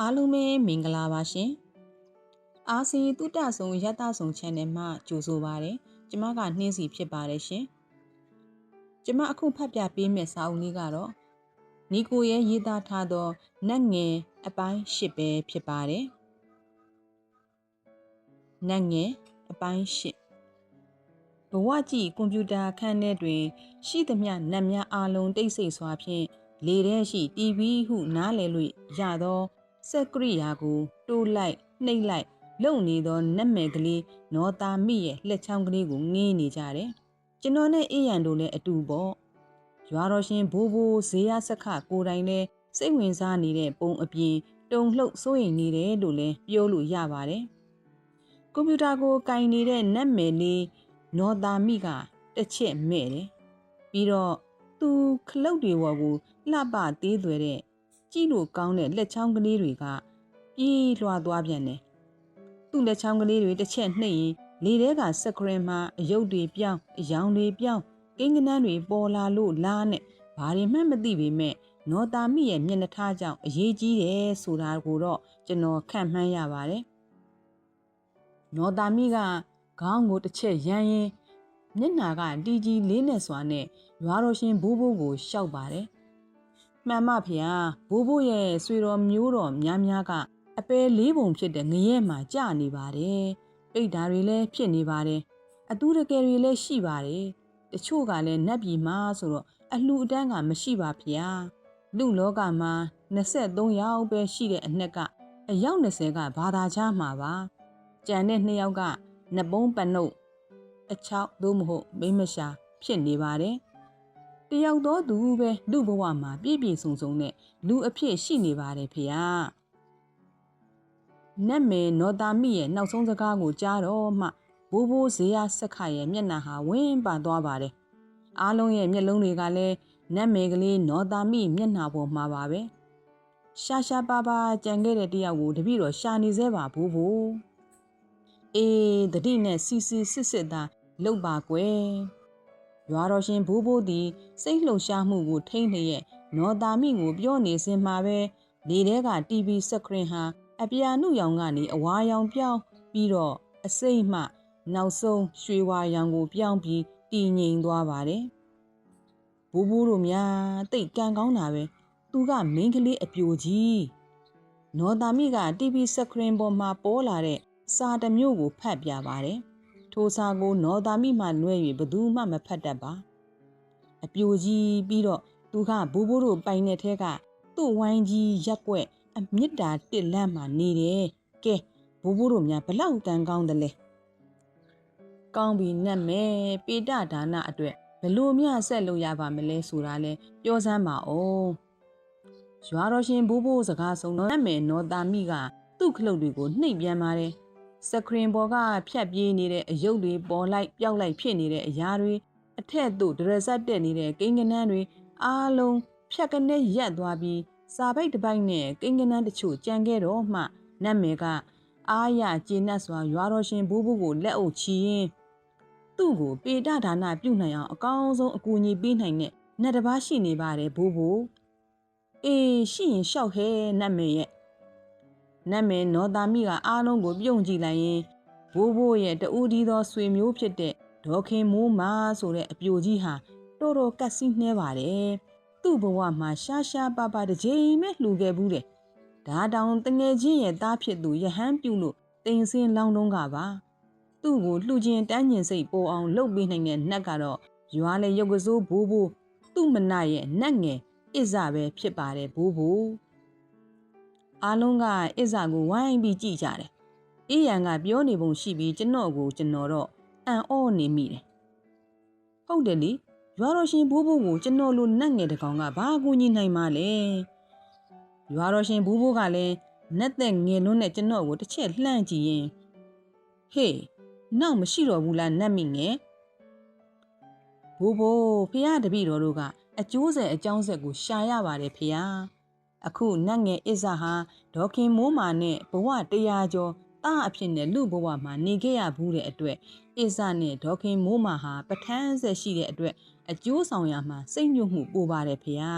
အားလုံးပဲမင်္ဂလာပါရှင်။အာစီတုတ္တဆုံရတဆုံ channel မှာကြိုဆိုပါရစေ။ကျမကနှင်းစီဖြစ်ပါတယ်ရှင်။ကျမအခုဖတ်ပြပေးမယ့်စာအုပ်လေးကတော့နီကိုရဲ့ရေးသားထားသောနတ်ငယ်အပိုင်း၈ပဲဖြစ်ပါတယ်။နတ်ငယ်အပိုင်း၈ဘဝကြည့်ကွန်ပျူတာခန်းထဲတွင် ရှိသမျှနတ်များအားလုံးတိတ်ဆိတ်စွာဖြင့်လေထဲရှိ TV ဟုနားလည်လို့ရသော စက်ကရိယာကိုတိုးလိုက်နှိပ်လိုက်လုံနေသောနတ်မယ်ကလေးနော်တာမိရဲ့လက်ချောင်းကလေးကိုငေးနေကြတယ်။ကျွန်တော်နဲ့အေးရန်တို့လည်းအတူပေါ့။ရွာတော်ရှင်ဘိုးဘိုးဇေယစခကိုတိုင်လည်းစိတ်ဝင်စားနေတဲ့ပုံအပြင်တုံလှုပ်စိုးရိမ်နေတယ်လို့လည်းပြောလို့ရပါတယ်။ကွန်ပျူတာကိုကင်နေတဲ့နတ်မယ်လေးနော်တာမိကတစ်ချက်မဲ့တယ်။ပြီးတော့သူခလုတ်တွေဝေါ်ကိုလှပသေးသွဲတဲ့ ကြည့်လို့ကောင်းတဲ့လက်ချောင်းကလေးတွေကပြေးလွှာသွားပြန်တယ်။သူ့လက်ချောင်းကလေးတွေတစ်ချက်နှိပ်ရင်လေထဲကစကရင်မှာအယုတ်တွေပြောင်းအယောင်တွေပြောင်းကိန်းကနန်းတွေပေါ်လာလို့လားနဲ့ဘာတွေမှမသိပေမဲ့နော်တာမိရဲ့မျက်နှာထားကြောင့်အရေးကြီးတယ်ဆိုတာကိုတော့ကျွန်တော်ခံမှန်းရပါတယ်။နော်တာမိကခေါင်းကိုတစ်ချက်ရမ်းရင်မျက်နှာကတီကြီးလေးနဲ့စွာနဲ့ရွာတော်ရှင်ဘိုးဘိုးကိုရှောက်ပါတယ် မှန်မဖျားဘိုးဘိုးရဲ့ဆွေတော်မျိုးတော်များများကအပယ်လေးပုံဖြစ်တဲ့ငရဲမှာကြာနေပါတယ်ပိတ်ဓာတွေလည်းဖြစ်နေပါတယ်အတူတကယ်တွေလည်းရှိပါတယ်တချို့ကလည်းနတ်ပြည်မှာဆိုတော့အလှအတန်းကမရှိပါဖျားလူလောကမှာ23ယောက်ပဲရှိတဲ့အနှစ်ကအယောက်20ကဘာသာချမှာပါကြံတဲ့2ယောက်ကနပုံးပနုတ်အချောက်သို့မဟုတ်မိမရှာဖြစ်နေပါတယ် တယောက်သောသူပဲလူဘဝမှာပြည့်ပြည့်စုံစုံနဲ့လူအဖြစ်ရှိနေပါတယ်ဖေဟာနတ်မေနော်တာမိရဲ့နောက်ဆုံးစကားကိုကြားတော့မှဘိုးဘိုးဇေယဆက်ခရဲ့မျက်နှာဟာဝင်းပန်သွားပါတယ်အားလုံးရဲ့မျက်လုံးတွေကလည်းနတ်မေကလေးနော်တာမိမျက်နှာပေါ်မှာပါပဲရှာရှာပါပါကြံခဲ့တဲ့တယောက်ကိုတပည့်တော်ရှာနေသေးပါဘိုးဘိုးအေးတတိနဲ့စီစီစစ်စစ်သာလှုပ်ပါကွယ် ရွာတော်ရှင်ဘိုးဘိုးသည်စိတ်လှုပ်ရှားမှုကိုထိမ့်လျက်နော်တာမိကိုပြောနေစင်မှာပဲလေထဲက TV စကရင်ဟာအပြာနုရောင်ကနေအဝါရောင်ပြောင်းပြီးတော့အစိမ့်မှနောက်ဆုံးရွှေဝါရောင်ကိုပြောင်းပြီးတည်ငြိမ်သွားပါတယ်ဘိုးဘိုးတို့များတိတ်ကန်ကောင်းတာပဲသူကမင်းကလေးအပြိုကြီးနော်တာမိက TV စကရင်ပေါ်မှာပေါ်လာတဲ့စာတစ်မျိုးကိုဖတ်ပြပါတယ် ထိုစာကိုနော်တာမိမှနှွဲ၍ဘသူမှမဖတ်တတ်ပါအပြိုကြီးပြီးတော့သူကဘိုးဘိုးတို့ပိုင်တဲ့ထဲကသူ့ဝိုင်းကြီးရက်ွက်အမြစ်တာတစ်လန့်မှနေတယ်ကဲဘိုးဘိုးတို့များဘလောက်ကံကောင်းတယ်လဲကောင်းပြီနဲ့မယ်ပေတဒါနအတွက်ဘလို့မြဆက်လို့ရပါမလဲဆိုတာလဲပြောစမ်းပါအောင်ရွာတော်ရှင်ဘိုးဘိုးစကားဆုံးတော့နဲ့မယ်နော်တာမိကသူ့ခလုတ်တွေကိုနှိပ်ပြန်ပါတယ် စကရင်ပေါ်ကဖြတ်ပြေးနေတဲ့အယုတ်တွေပေါ်လိုက်ပျောက်လိုက်ဖြစ်နေတဲ့အရာတွေအထက်သို့ဒရဇတ်တက်နေတဲ့ကိန်းကနန်းတွေအားလုံးဖြတ်ကနေရက်သွားပြီးစာပိတ်တစ်ပိုက်နဲ့ကိန်းကနန်းတချို့ကြံခဲ့တော့မှနတ်မေကအားရကျေနပ်စွာရွာတော်ရှင်ဘိုးဘိုးကိုလက်အုပ်ချီရင်သူ့ကိုပေတဒါနပြုနိုင်အောင်အကောင်းဆုံးအကူအညီပေးနိုင်တဲ့နတ်တစ်ပါးရှိနေပါတယ်ဘိုးဘိုးအေးရှိရင်ရှောက်ဟဲနတ်မေရဲ့ နတ်မယ်နော်တာမိကအားလုံးကိုပြုံကြည့်လိုက်ရင်ဘိုးဘိုးရဲ့တူဒီသောဆွေမျိုးဖြစ်တဲ့ဒေါခင်မိုးမာဆိုတဲ့အပြိုကြီးဟာတော်တော်ကက်စီးနှဲပါတယ်သူ့ဘဝမှာရှားရှားပါပါတစ်ချိန်ပဲလှူခဲ့ဘူးတယ်ဒါတောင်တငယ်ချင်းရဲ့သားဖြစ်သူယဟန်ပြုလို့တင်စင်းလောင်းတုံးကပါသူ့ကိုလှူခြင်းတန်းကျင်စိတ်ပေါ်အောင်လှုပ်ပေးနိုင်တဲ့နတ်ကတော့ရွာလေရုပ်ကစိုးဘိုးဘိုးသူ့မနရဲ့နတ်ငယ်အစ္စာပဲဖြစ်ပါတယ်ဘိုးဘိုး အားလုံးကအစ္စာကိုဝိုင်းပြီးကြည့်ကြတယ်။အေးရန်ကပြောနေပုံရှိပြီးကျွန်တော်ကိုကျွန်တော်တော့အံ့ဩနေမိတယ်။ဟုတ်တယ်လေရွာတော်ရှင်ဘိုးဘိုးကိုကျွန်တော်လိုနတ်ငယ်တကောင်ကဘာကူညီနိုင်မှလဲ။ရွာတော်ရှင်ဘိုးဘိုးကလည်းနတ်သက်ငယ်လုံးနဲ့ကျွန်တော်ကိုတစ်ချက်လှမ်းကြည့်ရင်ဟေးနောက်မရှိတော့ဘူးလားနတ်မိငယ်ဘိုးဘိုးဖះတပည့်တော်တို့ကအကျိုးဆက်အကြောင်းဆက်ကိုရှာရပါတယ်ဖះ အခုနတ်ငယ်အစ္စာဟာဒေါခင်မိုးမာနဲ့ဘဝတရားကျော်တာအဖြစ်နဲ့လူဘဝမှာနေခဲ့ရဘူးတဲ့အတွက်အစ္စာနဲ့ဒေါခင်မိုးမာဟာပဋ္ဌာန်းဆက်ရှိတဲ့အတွက်အကျိုးဆောင်ရမှာစိတ်ညှို့မှုပိုပါတယ်ဖေဟာ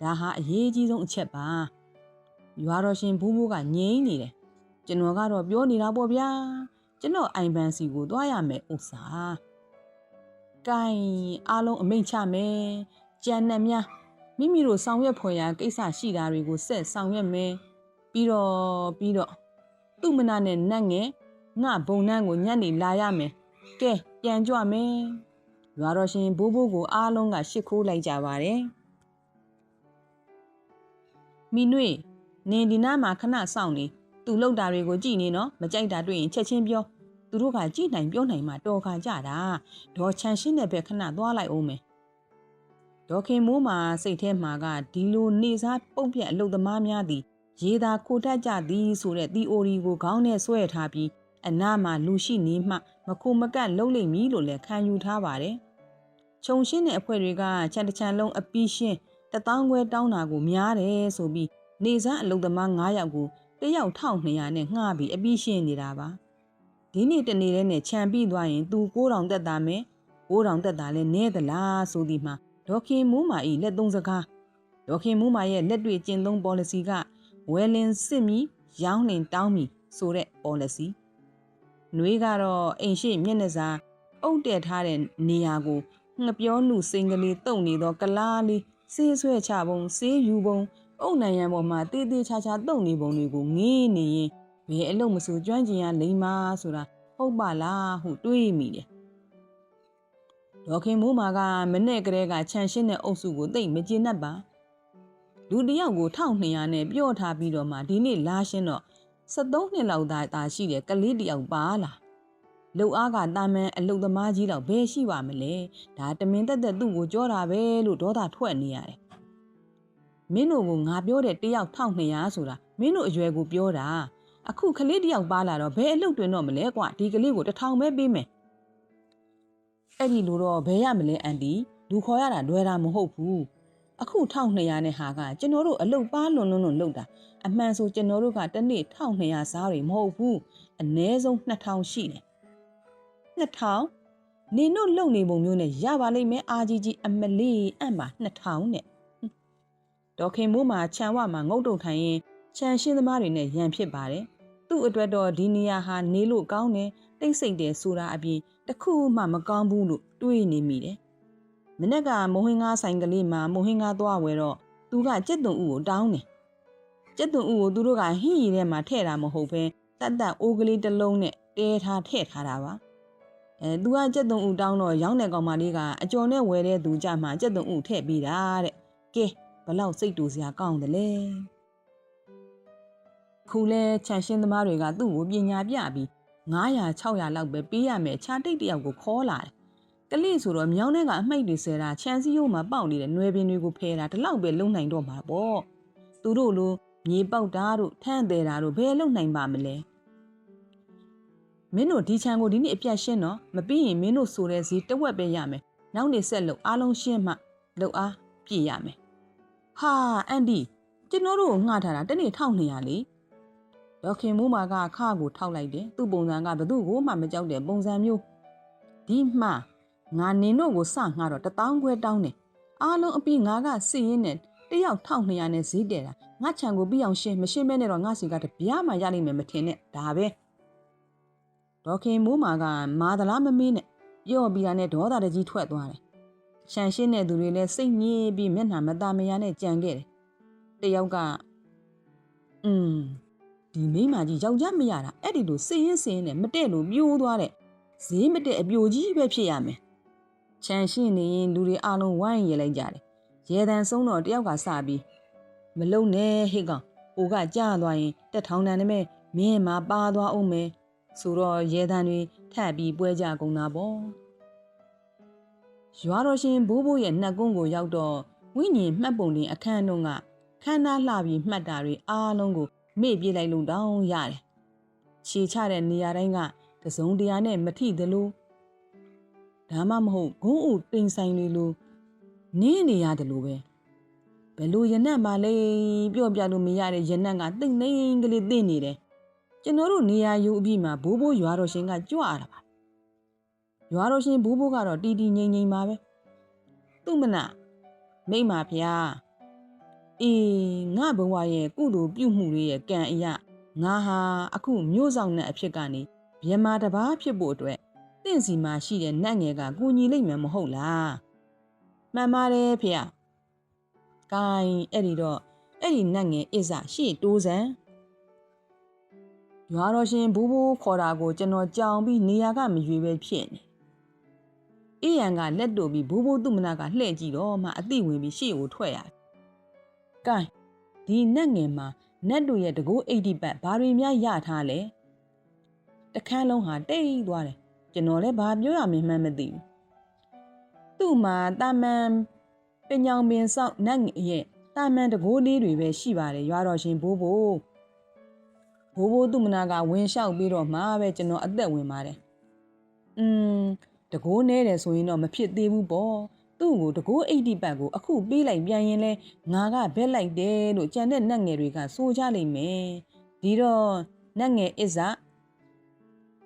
ဒါဟာအရေးကြီးဆုံးအချက်ပါရွာတော်ရှင်ဘူးဘူးကငြိမ့်နေတယ်ကျွန်တော်ကတော့ပြောနေတာပေါ့ဗျာကျွန်တော်အိမ်ပန်းစီကိုသွားရမယ်ဥစ္စာကဲအားလုံးအမိန့်ချမယ်ကြံနဲ့များ မိမိတို့ဆောင်ရွက်ဖွယ်ရာကိစ္စရှိတာတွေကိုဆက်ဆောင်ရွက်မယ်ပြီးတော့ပြီးတော့သူ့မနာနဲ့နတ်ငယ်ငါဘုံနှန်းကိုညနေလာရမယ်ကဲပြန်ကြွမယ်ရွာတော်ရှင်ဘိုးဘိုးကိုအားလုံးကရှ िख ိုးလိုက်ကြပါတယ်မိနွေနင်ဒီနားမှာခဏစောင့်နေသူလှုပ်တာတွေကိုကြည်နေနော်မကြိုက်တာတွေ့ရင်ချက်ချင်းပြောသူတို့ကကြည်နိုင်ပြောနိုင်မှတော်ခါကြတာဒေါ်ချန်ရှင်းတဲ့ဘက်ခဏသွားလိုက်အောင်မယ် ဒေါ်ခင်မိုးမှာစိတ်ထဲမှာကဒီလိုနေစားပုတ်ပြက်အလုပ်သမားများသည်ရေသာခိုတတ်ကြသည်ဆိုတဲ့သီအိုရီကိုခေါင်းနဲ့ဆွဲထားပြီးအနားမှာလူရှိနေမှမခုမကတ်လုံးလိမ့်မည်လို့လည်းခံယူထားပါတယ်။ခြုံရှင်းတဲ့အဖွဲ့တွေကခြံတစ်ခြံလုံးအပီးရှင်းတထောင်ခွဲတောင်းတာကိုများတယ်ဆိုပြီးနေစားအလုပ်သမား9ယောက်ကိုတယောက်1200နဲ့ငှားပြီးအပီးရှင်းနေတာပါ။ဒီနေ့တနေ့တည်းနဲ့ခြံပြီးသွားရင်သူ9000တက်တာမယ်9000တက်တာလဲနဲသလားဆိုဒီမှာ ဒေါခင်မူးမာဤလက်သုံးစကားဒေါခင်မူးမာရဲ့လက်တွေ့ကျင့်သုံး policy ကဝယ်လင်စစ်မီရောင်းလင်တောင်းမီဆိုတဲ့ policy နှွေးကတော့အိမ်ရှိမျက်နှာစာအုပ်တက်ထားတဲ့နေရာကိုငပြောနုစိန်ကလေးတုံနေသောကလားလေးစေးဆွဲချပုံစေးယူပုံအုပ်နိုင်ရန်ပေါ်မှာတေးသေးချာချာတုံနေပုံတွေကိုငေးနေရင်ဘယ်အလုံးမဆိုကျွမ်းကျင်ရလိမ့်မာဆိုတာဟုတ်ပါလားဟုတွေးမိတယ် ဒေါခင်မိုးမာကမနဲ့ကလေးကခြံရှင်းတဲ့အုပ်စုကိုတိတ်မကျေနပ်ပါလူတယောက်ကို1200နဲ့ပြော့ထားပြီးတော့မှဒီနေ့လာရှင်းတော့73နှစ်လောက်သာသာရှိတဲ့ကလေးတယောက်ပါလားလုံအားကတာမန်အလုသမားကြီးတော့ဘယ်ရှိပါမလဲဒါတမင်တက်တက်သူ့ကိုကြောတာပဲလို့ဒေါသထွက်နေရတယ်မင်းတို့ကငါပြောတဲ့တယောက်1200ဆိုတာမင်းတို့အရွယ်ကိုပြောတာအခုကလေးတယောက်ပါလာတော့ဘယ်အလုတွင်တော့မလဲကွာဒီကလေးကိုတစ်ထောင်ပဲပေးမယ် အဲ့ဒီလိုတော့ဘယ်ရမလဲအန်တီလူခေါ်ရတာလွယ်တာမဟုတ်ဘူးအခု1200နဲ့ဟာကကျွန်တော်တို့အလုတ်ပါလွန်လွန်းလွန်လုတ်တာအမှန်ဆိုကျွန်တော်တို့ကတစ်နေ့1200စားတွေမဟုတ်ဘူးအနည်းဆုံး2000ရှိတယ်2000နင်တို့လုံနေပုံမျိုးနဲ့ရပါလိမ့်မယ်အာကြီးကြီးအမလေးအံ့ပါ2000နဲ့ဒေါခင်မိုးမှာခြံဝမှာငုတ်တုတ်ထိုင်ရင်ခြံရှင်းသမားတွေနဲ့ရန်ဖြစ်ပါတယ်သူ့အတွက်တော့ဒီနေရာဟာနေလို့ကောင်းတယ်တိတ်ဆိတ်တယ်ဆိုတာအပြင် တခုမှမကောင်းဘူးလို့တွေးနေမိတယ်မနေ့ကမဟင်းကားဆိုင်ကလေးမှာမဟင်းကားသွားဝယ်တော့သူကကြက်သွန်ဥကိုတောင်းတယ်ကြက်သွန်ဥကိုသူတို့ကဟင်းရီထဲမှာထည့်တာမဟုတ်ဘဲတတ်တတ်အိုးကလေးတစ်လုံးနဲ့တဲထားထည့်ထားတာပါအဲသူကကြက်သွန်ဥတောင်းတော့ရောင်းတဲ့ကောင်မလေးကအကျော်နဲ့ဝယ်တဲ့သူကြမှာကြက်သွန်ဥထည့်ပေးတာတဲ့ကဲဘလောက်စိတ်တူစရာကောင်းတယ်လေခုလဲခြံရှင်းသမားတွေကသူ့ကိုပညာပြပြီး 900 600လောက်ပဲပေးရမယ်ခြာတိတ်တယောက်ကိုခေါ်လာတယ်ကလေးဆိုတော့မြောင်းထဲကအမှိတ်တွေဆဲတာခြံစည်းရိုးမှာပေါက်နေတဲ့နွယ်ပင်တွေကိုဖဲတာဒီလောက်ပဲလုံနိုင်တော့မှာပေါ့သူတို့လိုမြေပေါက်တာတို့ထန့်သေးတာတို့ဘယ်လုံနိုင်ပါမလဲမင်းတို့ဒီခြံကိုဒီနေ့အပြတ်ရှင်းတော့မပြီးရင်မင်းတို့ဆိုတဲ့ဈေးတဝက်ပဲရမယ်နောက်နေ့ဆက်လို့အားလုံးရှင်းမှလောက်အားပြည့်ရမယ်ဟာအန်ဒီကျွန်တော်တို့ကိုငှားထားတာတနေ့1200လေ ဒေါခင်မိုးမာကခါကိုထောက်လိုက်တယ်သူ့ပုံစံကဘသူ့ကိုမှမကြောက်တဲ့ပုံစံမျိုးဒီမှငါနင်တို့ကိုစငါတော့တပေါင်းခွဲတောင်းတယ်အားလုံးအပြီးငါကစီရင်နဲ့တယောက်1200နဲ့ဈေးတယ်တာငါချံကိုပြီးအောင်ရှင်းမရှင်းမဲနဲ့တော့ငါစီကတပြားမှရလိမ့်မယ်မထင်နဲ့ဒါပဲဒေါခင်မိုးမာကမာသလားမမင်းနဲ့ပြောပြီးတာနဲ့ဒေါသတကြီးထွက်သွားတယ်ရှန်ရှင်းတဲ့သူတွေလည်းစိတ်ညစ်ပြီးမျက်နှာမသားမယားနဲ့ကြံခဲ့တယ်တယောက်ကอืม ဒီမိမကြီးယောက်ျားမရတာအဲ့ဒီလိုစင်ရင်စင်နဲ့မတဲ့လို့ပြိုးသွားတဲ့ဈေးမတဲ့အပြိုကြီးပဲဖြစ်ရမယ်ခြံရှိနေရင်လူတွေအလုံးဝိုင်းရလိုက်ကြတယ်ရဲတန်ဆုံးတော့တယောက်ကစပြီးမလုံနဲ့ဟိကောင်အိုကကြာသွားရင်တက်ထောင်တန်နဲ့မင်းမပါသွားအောင်မယ်ဆိုတော့ရဲတန်တွေထပ်ပြီးပွဲကြကုန်တာပေါ့ရွာတော်ရှင်ဘိုးဘိုးရဲ့နှက်ကုန်းကိုရောက်တော့ဝိညာဉ်မှတ်ပုံတင်အခန်းတုံးကခန္ဓာလှပြီးမှတ်တာတွေအားလုံးကို မေ့ပြေးလိုက်လို့တောင်းရတယ်ခြေချတဲ့နေရာတိုင်းကတစုံတရာနဲ့မထိသလိုဒါမှမဟုတ်ဂုံးဥတိမ်ဆိုင်တွေလိုနင်းနေရတယ်လို့ပဲဘယ်လိုရနတ်မှလဲပြော့ပြလို့မရတဲ့ရနတ်ကတိတ်နှိမ်ကလေးသိနေတယ်ကျွန်တော်တို့နေရာယူအပြီးမှာဘိုးဘိုးရွာတော်ရှင်ကကြွရတာပါရွာတော်ရှင်ဘိုးဘိုးကတော့တီတီငိမ့်ငိမ့်ပါပဲသူ့မနာမိမဖျား အေးငါဘဝရဲ့ကုသိုလ်ပြုမှုတွေရဲ့ကံအရာငါဟာအခုမျိုးဆောင်တဲ့အဖြစ်ကနေမြမတစ်ပါးဖြစ်ဖို့အတွက်တင့်စီမှာရှိတဲ့နတ်ငယ်ကကူညီလိုက်မယ်မဟုတ်လားမှန်ပါတယ်ဖေ။ကိုင်းအဲ့ဒီတော့အဲ့ဒီနတ်ငယ်အစ္စာရှေ့တိုးစံရွာတော်ရှင်ဘူဘူခေါ်တာကိုကျွန်တော်ကြောင်ပြီးနေရာကမရွေပဲဖြစ်နေ။အေးရန်ကလက်တို့ပြီးဘူဘူသူ့မနာကလှဲ့ကြည့်တော့မှအသိဝင်ပြီးရှေ့ကိုထွက်ရတယ်။ ကိုင်းဒီနတ်ငယ်မှာနတ်တို့ရဲ့တကိုးအိတ်ဒီပတ်ဘာတွေများရထားလဲ။တခန်းလုံးဟာတိတ်သွားတယ်။ကျွန်တော်လည်းဘာပြောရမလဲမှန်းမသိဘူး။သူ့မှာတာမန်ပညောင်ပင်ဆောက်နတ်ငယ်ရဲ့တာမန်တကိုးလေးတွေပဲရှိပါတယ်ရွာတော်ရှင်ဘိုးဘိုးဘိုးဘိုးသူမနာကဝင်လျှောက်ပြီးတော့မှပဲကျွန်တော်အသက်ဝင်ပါတယ်อืมတကိုးနဲတယ်ဆိုရင်တော့မဖြစ်သေးဘူးပေါ့ သူ့ကိုတကိုးအိတ်တိပတ်ကိုအခုပေးလိုက်ပြန်ရင်လဲငါကဘက်လိုက်တယ်လို့ကြံတဲ့နတ်ငယ်တွေကစိုးကြလိမ့်မယ်ဒီတော့နတ်ငယ်အစ္စာ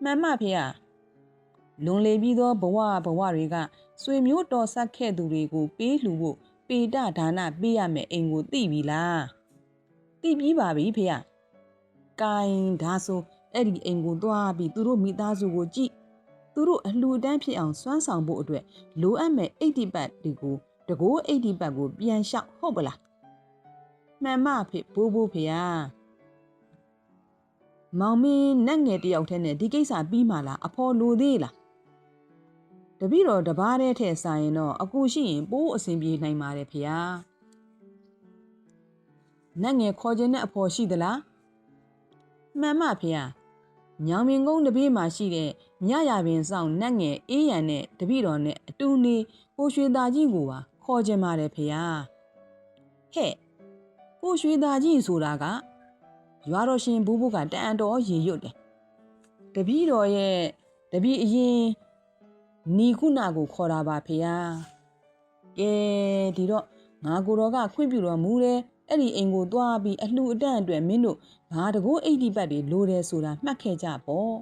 မှန်မဖေဟာလွန်လေပြီးသောဘဝဘဝတွေကဆွေမျိုးတော်ဆက်ခဲ့သူတွေကို ပေးလှူဖို့ပေတဒါနပေးရမယ်အိမ်ကိုသိပြီလားသိပြီးပါပြီဖေ။ကိုင်းဒါဆိုအဲ့ဒီအိမ်ကိုသွားပြီးသူတို့မိသားစုကိုကြည့် သူတို့အလှူဒန်းဖြစ်အောင်စွမ်းဆောင်ဖို့အတွက်လိုအပ်မဲ့အိတ်တိပတ်တွေကိုတကိုးအိတ်တိပတ်ကိုပြန်လျှောက်ဟုတ်ပလားမှန်မဖေဘိုးဘိုးဖေဟာမောင်မင်းနတ်ငယ်တယောက်တည်းနဲ့ဒီကိစ္စပြီးမှလားအဖော်လိုသေးလားတပည့်တော်တပားတဲ့ထက်ဆိုင်ရင်တော့အကူရှိရင်ပိုးအဆင်ပြေနိုင်ပါတယ်ဖေဟာနတ်ငယ်ခေါ်ခြင်းနဲ့အဖော်ရှိသလားမှန်မဖေဟာ ညောင်မင်ကုန်းတပည့်မှာရှိတဲ့မြရပင်ဆောင်နတ်ငယ်အေးရန်နဲ့တပည့်တော်နဲ့အတူနေကိုရွှေသားကြီးကိုပါခေါ်ခြင်းပါတယ်ဖေဟာဟဲ့ကိုရွှေသားကြီးဆိုတာကရွာတော်ရှင်ဘူးဘူးကတန်တော်ရေရွတ်တယ်တပည့်တော်ရဲ့တပည့်အရင်နီခုနာကိုခေါ်တာပါဖေဟာကဲဒီတော့ငါကိုတော်ကခွင့်ပြုတော်မူတယ် အဲ့ဒီအိမ်ကိုသွားပြီးအလှူအတန့်အတွက်မင်းတို့ဘာတကိုးအိတ်ဒီပတ်တွေလိုတယ်ဆိုတာမှတ်ခဲ့ကြပေါ့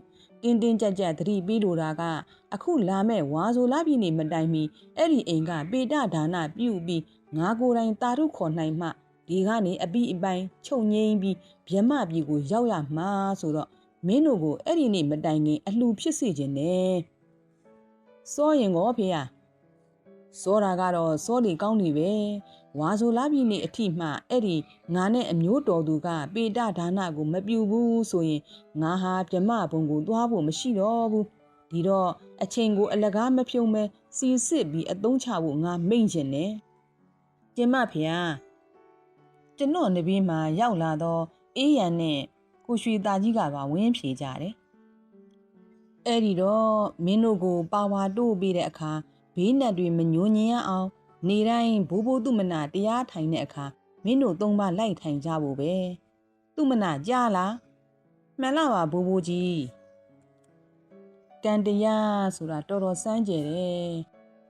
တင်းတင်းကြပ်ကြပ်သတိပေးလိုတာက အခုလာမဲ့ဝါဆိုလာပြည်နေမတိုင်မီအဲ့ဒီအိမ်ကပေတဒါနပြုပြီးငါကိုယ်တိုင်တာရုခေါ်နိုင်မှဒီကနေအပိအပိုင်းချုပ်ငိမ့်ပြီးဗြဟ္မပြည်ကိုရောက်ရမှာဆိုတော့မင်းတို့ကိုအဲ့ဒီနေ့မတိုင်ခင် အလှူဖြစ်စေခြင်းနဲ့စောရင်ကောဖေဟာစောတာကတော့စောလီကောင်းနေပဲ ဝါဆိုလာပြီနေအထိမှအဲ့ဒီငါနဲ့အမျိုးတော်သူကပေတဒါနကိုမပြူဘူးဆိုရင်ငါဟာပြမဘုံကိုသွားဖို့မရှိတော့ဘူးဒီတော့အချိန်ကိုအလကားမဖြုံးမဲစီစစ်ပြီးအသုံးချဖို့ငါမိန့်ချင်တယ်ကျင်မဖေဟာကျွန်တော်နေပြီးမှရောက်လာတော့အေးရန်နဲ့ကိုရွှေသားကြီးကပါဝင်းဖြေကြတယ်အဲ့ဒီတော့မင်းတို့ကိုပါဝါတို့ပေးတဲ့အခါဘေးနက်တွေမညှို့ညင်ရအောင် နေတိုင်းဘိုးဘိုးသူမနာတရားထိုင်တဲ့အခါမင်းတို့သုံးပါလိုက်ထိုင်ကြဖို့ပဲသူမနာကြားလားမှန်လားပါဘိုးဘိုးကြီးကံတရားဆိုတာတော်တော်စမ်းကြယ်တယ်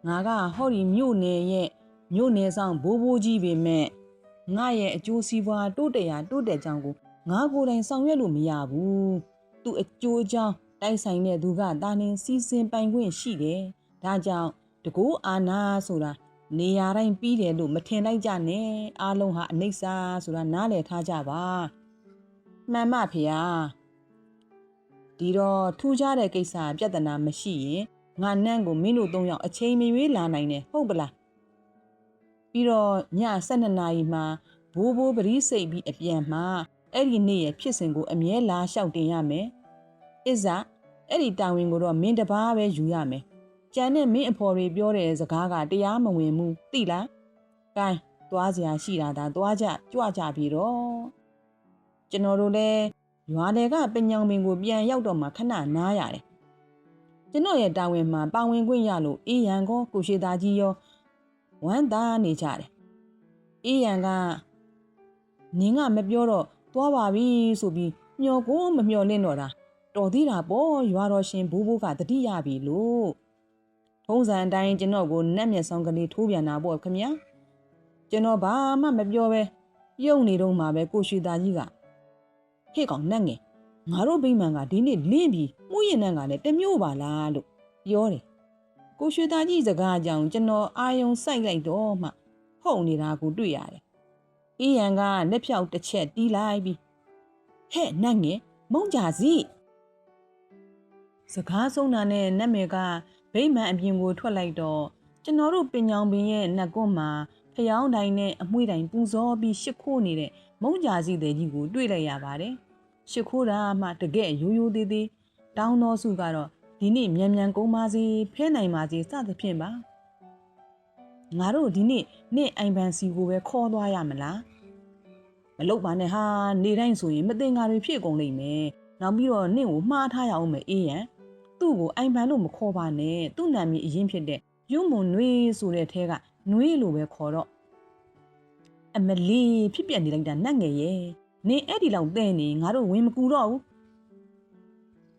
ငါကဟောဒီမြို့နယ်ရဲ့မြို့နယ်ဆောင်ဘိုးဘိုးကြီးပေမဲ့ငါရဲ့အကျိုးစီးပွားတိုးတက်ရာတိုးတက်ကြောင်းကိုငါကိုယ်တိုင်ဆောင်ရွက်လို့မရဘူးသူအကျိုးကြောင်းတိုက်ဆိုင်တဲ့သူကတာနှင်းစီစဉ်ပိုင်ခွင့်ရှိတယ်ဒါကြောင့်တကူအာနာဆိုတာ နေရာတိုင်းပြီးတယ်လို့မထင်လိုက်ကြနဲ့အားလုံးဟာအနိစ္စဆိုတာနားလည်ထားကြပါမှန်မဖေဟာဒီတော့ထူးခြားတဲ့ကိစ္စပြဿနာမရှိရင်ငါနန့်ကိုမင်းတို့သုံးယောက်အချိန်မရွေးလာနိုင်တယ်ဟုတ်ပလားပြီးတော့ည12နာရီမှာဘိုးဘိုးပရိစိတ်ပြီးအပြန်မှာအဲ့ဒီနေ့ရဲ့ဖြစ်စဉ်ကိုအမြဲလာလျှောက်တင်ရမယ်အစ္စာအဲ့ဒီတာဝန်ကိုတော့မင်းတပားပဲယူရမယ် ကြံတဲ့မင်းအဖော်တွေပြောတဲ့စကားကတရားမဝင်ဘူးသိလား။ကဲသွားစရာရှိတာဒါသွားကြကြွကြပြီတော့။ကျွန်တော်တို့လည်းရွာတွေကပညောင်ပင်ကိုပြန်ရောက်တော့မှခဏနားရတယ်။ကျွန်တော်ရဲ့တာဝန်မှာပါဝင်ခွင့်ရလို့အေးရန်ကောကိုရှိသားကြီးရောဝမ်းသာနေကြတယ်။အေးရန်ကနင်းကမပြောတော့သွားပါပြီဆိုပြီးမျောကိုမမျောလင့်တော့တာတော်သေးတာပေါ့ရွာတော်ရှင်ဘိုးဘိုးကတတိယပြီလို့ ထုံးစံအတိုင်းကျွန်တော်ကိုနတ်မျက်စောင်းကလေးထိုးပြန်တာပေါ့ခင်ဗျာကျွန်တော်ဘာမှမပြောပဲပြုံနေတော့မှပဲကိုရွှေသားကြီးကဟေ့ကောင်နတ်ငယ်ငါတို့ဗိမာန်ကဒီနေ့လင်းပြီးမှုရင်နန်းကလည်းတမျိုးပါလားလို့ပြောတယ်ကိုရွှေသားကြီးစကားအကြောင်းကျွန်တော်အာယုံစိုက်လိုက်တော့မှဟုတ်နေတာကိုတွေ့ရတယ်အေးရန်ကလက်ဖြောက်တစ်ချက်တီးလိုက်ပြီးဟဲ့နတ်ငယ်မုံကြစီစကားဆုံးတာနဲ့နတ်မေက ဗိမာန်အပြင်ကိုထွက်လိုက်တော့ကျွန်တော်တို့ပင်ညောင်ပင်ရဲ့နှက်ကွန်းမှာဖျောင်းတိုင်းနဲ့အမွှေးတိုင်းပူဇော်ပြီးရှ िख ိုးနေတဲ့မုံကြစီတဲ့ကြီးကိုတွေ့လိုက်ရပါတယ်ရှ िख ိုးတာမှတကယ်ရိုးရိုးသေးသေးတောင်းတော်စုကတော့ဒီနေ့မြန်မြန်ကုန်းပါစေဖဲနိုင်ပါစေစသဖြင့်ပါငါတို့ဒီနေ့နေ့အိမ်ပန်စီကိုပဲခေါ်သွားရမလားမလုပ်ပါနဲ့ဟာနေတိုင်းဆိုရင်မတင်ငါတွေဖြစ်ကုန်လိမ့်မယ်နောက်ပြီးတော့နင့်ကိုမှားထားရအောင်မယ်အေးရန်သူ့ ကိုအိမ်ပန်လို့မခေါ်ပါနဲ့သူ့နာမည်အရင်ဖြစ်တဲ့ရုံမွန်နွေးဆိုတဲ့ထဲကနွေးလိုပဲခေါ်တော့အမလီဖြစ်ပြနေလိုက်တာနတ်ငယ်ရဲ့နင်အဲ့ဒီလောက်တဲ့နေငါတို့ဝင်မကူတော့ဘူး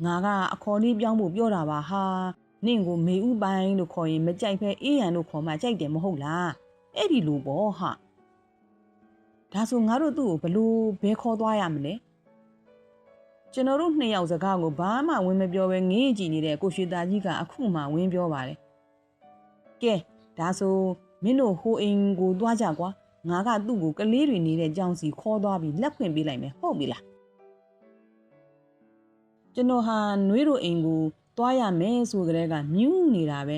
ငါကအခေါ်လေးပြောင်းဖို့ပြောတာပါဟာနင့်ကိုမေဥပိုင်လို့ခေါ်ရင်မကြိုက်ဖဲအေးရန်လို့ခေါ်မှကြိုက်တယ်မဟုတ်လားအဲ့ဒီလိုပေါ့ဟာဒါဆိုငါတို့သူ့ကိုဘလို့ဘဲခေါ်သွားရမလဲ ကျွန်တော်တို့နှစ်ယောက်စကားကိုဘာမှဝင်မပြောဘဲငေးကြည့်နေတဲ့ကိုရွှေသားကြီးကအခုမှဝင်ပြောပါတယ်ကဲဒါဆိုမင်းတို့ဟိုအိမ်ကိုသွားကြကွာငါကသူ့ကိုကလေးတွေနေတဲ့ကြောင်စီခေါ်သွားပြီးလက်ဖွင့်ပေးလိုက်မယ်ဟုတ်ပြီလားကျွန်တော်ဟာနှွေးတို့အိမ်ကိုသွားရမယ်ဆိုကြတဲ့ကမြူးနေတာပဲ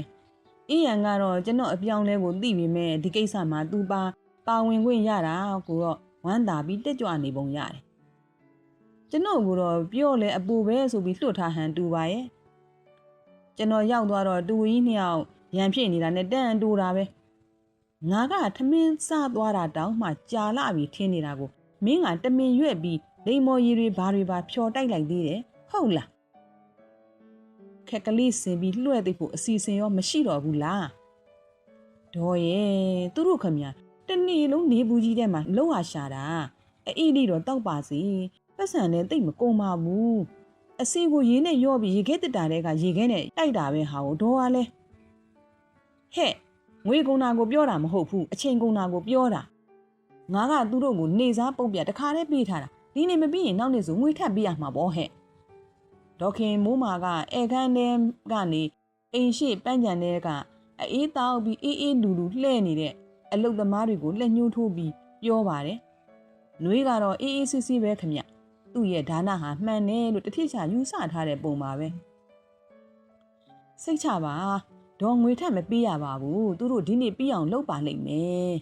အေးရန်ကတော့ကျွန်တော်အပြောင်းလဲကိုသိပေမဲ့ဒီကိစ္စမှာသူပါပါဝင်ခွင့်ရတာကိုတော့ဝမ်းသာပြီးတက်ကြွနေပုံရတယ် ကျွန်တော်ကတော့ပြောလဲအပူပဲဆိုပြီးလွတ်ထားဟန်တူပါရဲ့ကျွန်တော်ရောက်သွားတော့တူကြီးနှစ်ယောက်ရန်ဖြစ်နေတာနဲ့တန်တူတာပဲငါကထမင်းစသွားတာတောင်းမှကြာလာပြီထင်းနေတာကိုမင်းကတမင်ရွက်ပြီးလိမ်မော်ရီတွေဘာတွေပါဖြော်တိုက်လိုက်သေးတယ်ဟုတ်လားခက်ကလေးစင်ပြီးလွှဲသိဖို့အစီအစဉ်ရောမရှိတော့ဘူးလားဒေါ်ရဲ့သူတို့ခမညာတနေ့လုံးနေဘူးကြီးထဲမှာလှုပ်ဟာရှာတာအေးလေးတော့တောက်ပါစီ ပတ်စံနဲ့တိတ်မကုန်ပါဘူးအစီကိုရေးနဲ့ရော့ပြီးရေခဲတက်တာတဲ့ကရေခဲနဲ့တိုက်တာပဲဟာကိုဒေါ်ကလည်းဟဲ့ငွေကုန်တာကိုပြောတာမဟုတ်ဘူးအချိန်ကုန်တာကိုပြောတာငါကသူတို့ကိုနေစားပုံပြတခါတည်းပေးထားတာဒီနေ့မပြီးရင်နောက်နေ့ဆိုငွေထပ်ပေးရမှာပေါ့ဟဲ့ဒေါခင်မိုးမာကအဲခန်းထဲကနေအိမ်ရှိပန်းကြံထဲကအေးတောက်ပြီးအေးအေးလူလူလှဲ့နေတဲ့အလုတ်သမားတွေကိုလက်ညှိုးထိုးပြီးပြောပါတယ်။နှွေးကတော့အေးအေးဆေးဆေးပဲခမ။ သူ့ရဲ့ဒါနဟာမှန်တယ်လို့တတိချာယူဆထားတဲ့ပုံပါပဲ။စိတ်ချပါဒေါ်ငွေထက်မပေးရပါဘူး။သူတို့ဒီနေ့ပြီးအောင်လုပ်ပါလိမ့်မယ်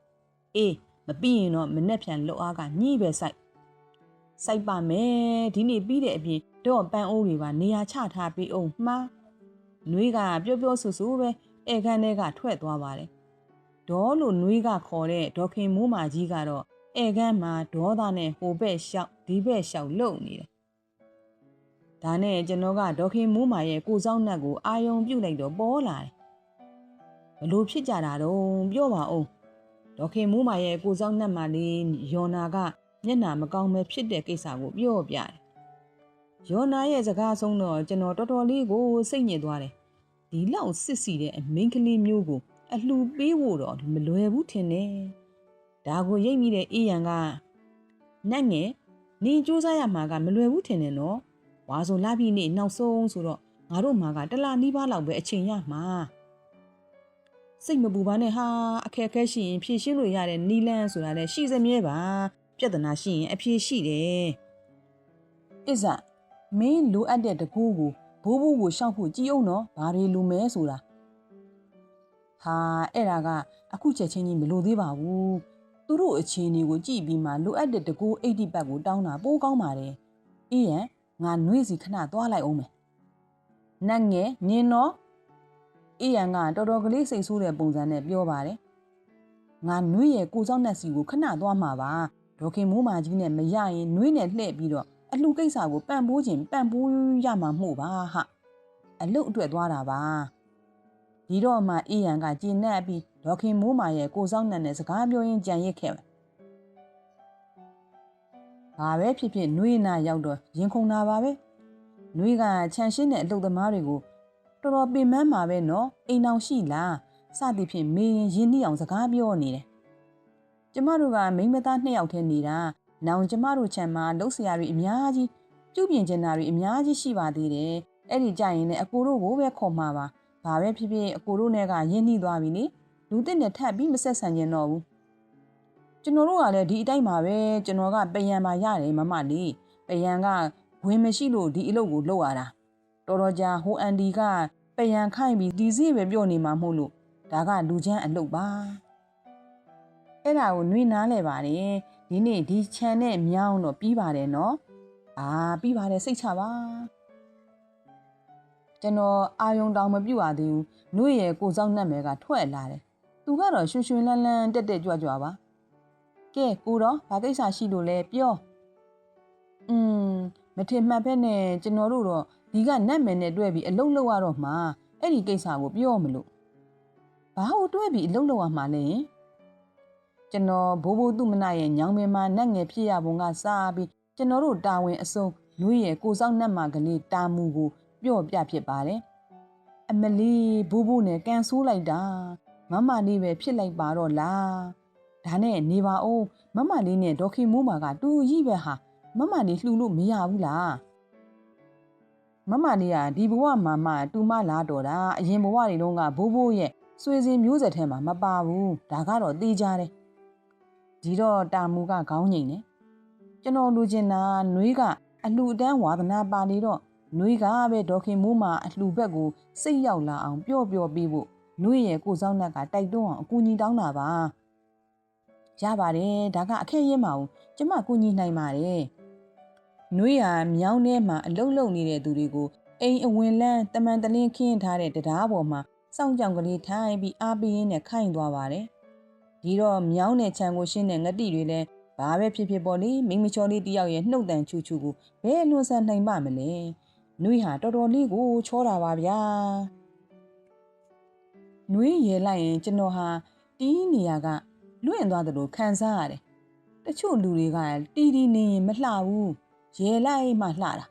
။အေးမပြီးရင်တော့မနဲ့ဖြန်လှုပ်အားကညှိပဲဆိုင်။စိုက်ပါမယ်ဒီနေ့ပြီးတဲ့အပြင်တော့ပန်းအိုးတွေပါနေရာချထားပြီးအောင်မှားနှွေးကပျော့ပျော့ဆူဆူပဲဧကန်ထဲကထွက်သွားပါတယ်ဒေါ်လို့နှွေးကခေါ်တဲ့ဒေါခင်မိုးမာကြီးကတော့ ဧကန်မှာဒေါသနဲ့ဟိုဘက်လျှောက်ဒီဘက်လျှောက်လုံနေတယ်ဒါနဲ့ကျွန်တော်ကဒေါခင်မိုးမာရဲ့ကိုစောင်းနှက်ကိုအာယုံပြုတ်လိုက်တော့ပေါ်လာတယ်ဘလို့ဖြစ်ကြတာတော့ပြောပါဦးဒေါခင်မိုးမာရဲ့ကိုစောင်းနှက်မှလေးယောနာကမျက်နာမကောင်းပဲဖြစ်တဲ့ကိစ္စကိုပြောပြတယ်ယောနာရဲ့စကားဆုံးတော့ကျွန်တော်တော်တော်လေးကိုစိတ်ညစ်သွားတယ်ဒီလောက်စစ်စီတဲ့အမိန်ကလေးမျိုးကိုအလှပေးဖို့တော့မလွယ်ဘူးထင်တယ် ဒါကိုရိပ်မိတဲ့အေးရန်ကနတ်ငယ်နေစူးစမ်းရမှာကမလွယ်ဘူးထင်တယ်နော်ဝါဆိုလာပြီးနေနောက်ဆုံးဆိုတော့ငါတို့မှာကတလားနီးပါးလောက်ပဲအချိန်ရမှာစိတ်မပူပါနဲ့ဟာအခက်အခဲရှိရင်ဖြေရှင်းလို့ရတဲ့နီလန်းဆိုတာလည်းရှိစမြဲပါပြဿနာရှိရင်အဖြေရှိတယ်အစ္စာမင်းလိုအပ်တဲ့တကူကိုဘိုးဘိုးကိုရှောက်ဖို့ကြည်အောင်နော်ဘာတွေလိုမဲဆိုတာဟာအဲ့ဒါကအခုချက်ချင်းကြီးမလိုသေးပါဘူး သူတို့အချင်းတွေကိုကြည်ပြီးမှလိုအပ်တဲ့တကူ80ဘတ်ကိုတောင်းတာပိုးကောင်းပါတယ်အေးရန်ငါနှွေးစီခဏသွားလိုက်အောင်မယ်နတ်ငယ်နင်းတော့အေးရန်ကတော်တော်ကလေးစိတ်ဆိုးတဲ့ပုံစံနဲ့ပြောပါတယ်ငါနှွေးရဲ့ကိုစောင်းနှက်စီကိုခဏသွားမှာပါဒေါခင်မိုးမာကြီးနဲ့မရရင်နှွေးနဲ့လှည့်ပြီးတော့အလှကိစ္စကိုပံ့ပိုးခြင်းပံ့ပိုးရမှာမှုပါဟာအလုတ်အတွက်သွားတာပါဒီတော့မှအေးရန်ကကျင်းနဲ့ပြီး ဒေါခင်မိုးမာရဲ့ကိုစောင်းနတ်နဲ့စကားပြောရင်းကြံရစ်ခဲ့တယ်ဘာပဲဖြစ်ဖြစ်နှွေးနာရောက်တော့ရင်ခုန်တာပါပဲနှွေးကခြံရှင်းတဲ့အလုတ်သမားတွေကိုတော်တော်ပင်ပန်းမှာပဲနော်အိမ်အောင်ရှိလားစသည်ဖြင့်မေးရင်ရင်းနှီးအောင်စကားပြောနေတယ်ကျမတို့ကမိန်းမသားနှစ်ယောက်တည်းနေတာ။နောင်ကျမတို့ခြံမှာလှုပ်ဆရာတွေအများကြီးပြုပြင်ကျင်တာတွေအများကြီးရှိပါသေးတယ်။အဲ့ဒီကြရင်လည်းအကိုတို့ကိုပဲခေါ်မှာပါ။ဘာပဲဖြစ်ဖြစ်အကိုတို့နဲ့ကရင်းနှီးသွားပြီလေ။ လူတစ်နဲ့ထပ်ပြီးမဆက်ဆံကျင်တော့ဘူး။ကျွန်တော်တို့ကလည်းဒီအတိုင်းပါပဲကျွန်တော်ကပယံပါရတယ်မမလေးပယံကဝင်မရှိလို့ဒီအလုပ်ကိုလုပ်ရတာတော်တော်ကြာဟိုအန်ဒီကပယံခိုင်းပြီးဒီစီပဲပြောနေမှာမဟုတ်လို့ဒါကလူချမ်းအလုပ်ပါအဲ့ဒါကိုနှွေးနားလဲပါတယ်ဒီနေ့ဒီခြံနဲ့မြောင်းတော့ပြီးပါတယ်နော်အာပြီးပါတယ်စိတ်ချပါကျွန်တော်အာယုံတောင်မပြုတ်ရသေးဘူးနှွေရဲ့ကိုစောက်နှက်မယ်ကထွက်လာတယ် သူကတော့ရွှင်ရွှင်လန်းလန်းတက်တက်ကြွကြွပါကဲကိုတော့ဘာကိစ္စရှိလို့လဲပြောอืมမထင်မှတ်ဖက်နဲ့ကျွန်တော်တို့တော့ဒီကနတ်မယ်နဲ့တွေ့ပြီးအလုတ်လောက်ရတော့မှအဲ့ဒီကိစ္စကိုပြောမလို့ဘာလို့တွေ့ပြီးအလုတ်လောက်ရမှာလဲကျွန်တော်ဘိုးဘိုးသူမနာရဲ့ညောင်ပင်မှာနတ်ငယ်ဖြစ်ရပုံကစားပြီးကျွန်တော်တို့တာဝန်အစုံလူရဲ့ကိုစောက်နတ်မှာကလေးတာမူကိုပြော့ပြဖြစ်ပါတယ်အမလီဘိုးဘိုးနဲ့ကန်ဆိုးလိုက်တာ မမလေးပဲဖြစ်လိုက်ပါတော့လားဒါနဲ့နေပါဦးမမလေးနဲ့ဒေါခင်မိုးမာကတူကြီးပဲဟာမမလေးလှူလို့မရဘူးလားမမလေးကဒီဘဝမှာမှတူမလာတော့တာအရင်ဘဝတွေတုန်းကဘိုးဘိုးရဲ့ဆွေစဉ်မျိုးဆက်ထဲမှာမပါဘူးဒါကတော့သိကြတယ်ဒီတော့တာမူကခေါင်းငိမ့်နေကျွန်တော်လူချင်တာနှွေးကအလှအတန်းဝါသနာပါနေတော့နှွေးကပဲဒေါခင်မိုးမာအလှဘက်ကိုစိတ်ရောက်လာအောင်ပျော့ပျော့ပေးဖို့ နှွေးရဲ့ကိုစောင်းနှက်ကတိုက်တွန်းအောင်အကူညီတောင်းတာပါရပါတယ်ဒါကအခက်ရင်းမအောင်ကျမကူညီနိုင်ပါတယ်နှွေးဟာမြောင်းထဲမှာအလုတ်လုံနေတဲ့သူတွေကိုအိမ်အဝင်လန်းတမန်တလင်းခင်းထားတဲ့တရားပေါ်မှာစောင့်ကြောင်ကလေးထိုင်ပြီးအားပေးရင်းနဲ့ခိုင်သွားပါတယ်ဒီတော့မြောင်းတဲ့ခြံကိုရှင်းတဲ့ငတိတွေလည်းဘာပဲဖြစ်ဖြစ်ပေါ်လေမိမချော်လေးတယောက်ရဲ့နှုတ်တန်ချူချူကိုဘယ်လွန်ဆန်နိုင်ပါမလဲနှွေးဟာတော်တော်လေးကိုချောတာပါဗျာ နှွေးရဲလိုက်ရင်ကျွန်တော်ဟာတီးနေရကလွင့်သွားတယ်လို့ခံစားရတယ်တချို့လူတွေကတီးတီးနေရင်မလှဘူးရဲလိုက်မှလှတာ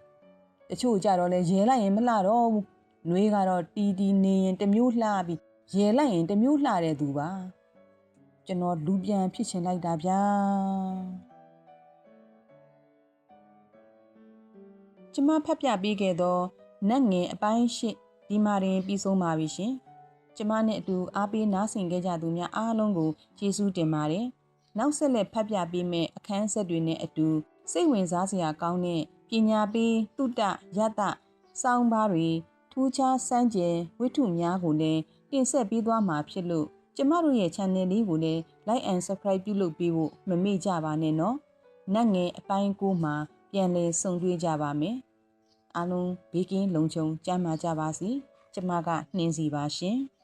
တချို့ကြတော့လဲရဲလိုက်ရင်မလှတော့ဘူးနှွေးကတော့တီးတီးနေရင်တစ်မျိုးလှပြီးရဲလိုက်ရင်တစ်မျိုးလှတဲ့သူပါကျွန်တော်လူပြန်ဖြစ်ချင်လိုက်တာဗျာကျမဖတ်ပြပေးခဲ့သောနတ်ငယ်အပိုင်းရှစ်ဒီမှာတင်ပြီးဆုံးပါပြီရှင် ကျမနဲ့အတူအားပေးနားဆင်ခဲ့ကြသူများအားလုံးကိုကျေးဇူးတင်ပါတယ်နောက်ဆက်လက်ဖတ်ပြပေးမယ့်အခန်းဆက်တွေနဲ့အတူစိတ်ဝင်စားစရာကောင်းတဲ့ပညာပေးတုတရတစောင်းပါးတွေထူးခြားစမ်းကြယ်ဝိထုများကိုလည်းတင်ဆက်ပေးသွားမှာဖြစ်လို့ကျမတို့ရဲ့ channel လေးကိုလည်း like and subscribe ပြုလုပ်ပေးဖို့မမေ့ကြပါနဲ့နော်။နတ်ငယ်အပိုင်း9မှာပြန်လည်ဆုံတွေ့ကြပါမယ်။အားလုံးဘေးကင်းလုံခြုံကြမှာကြပါစေ။ကျမကနှင်းစီပါရှင်။